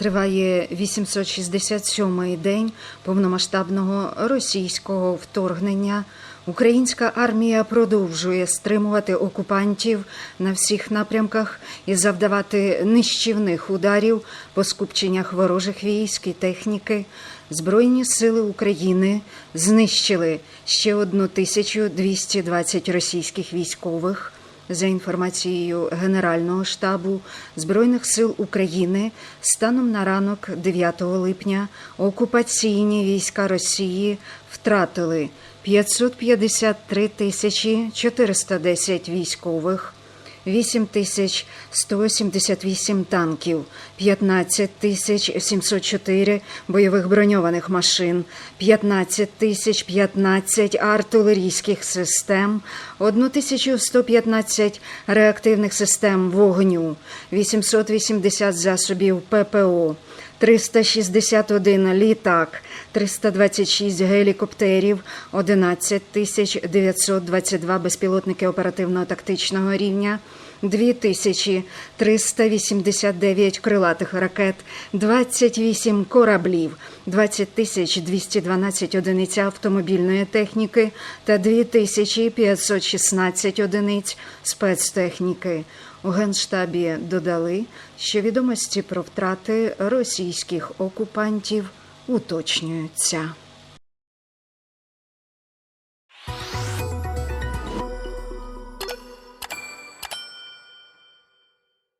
Триває 867-й день повномасштабного російського вторгнення. Українська армія продовжує стримувати окупантів на всіх напрямках і завдавати нищівних ударів по скупченнях ворожих військ і техніки. Збройні сили України знищили ще 1220 російських військових. За інформацією Генерального штабу Збройних сил України, станом на ранок 9 липня окупаційні війська Росії втратили 553 тисячі 410 військових, 8 тисяч 178 танків, 15 тисяч 704 бойових броньованих машин, 15 тисяч 15 артилерійських систем, 1115 реактивних систем вогню, 880 засобів ППО, 361 літак, 326 гелікоптерів, 11 тисяч 922 безпілотники оперативно-тактичного рівня, 2389 крилатих ракет, 28 кораблів, 20 тисяч 212 одиниць автомобільної техніки та 2516 одиниць спецтехніки. У Генштабі додали, що відомості про втрати російських окупантів уточнюються.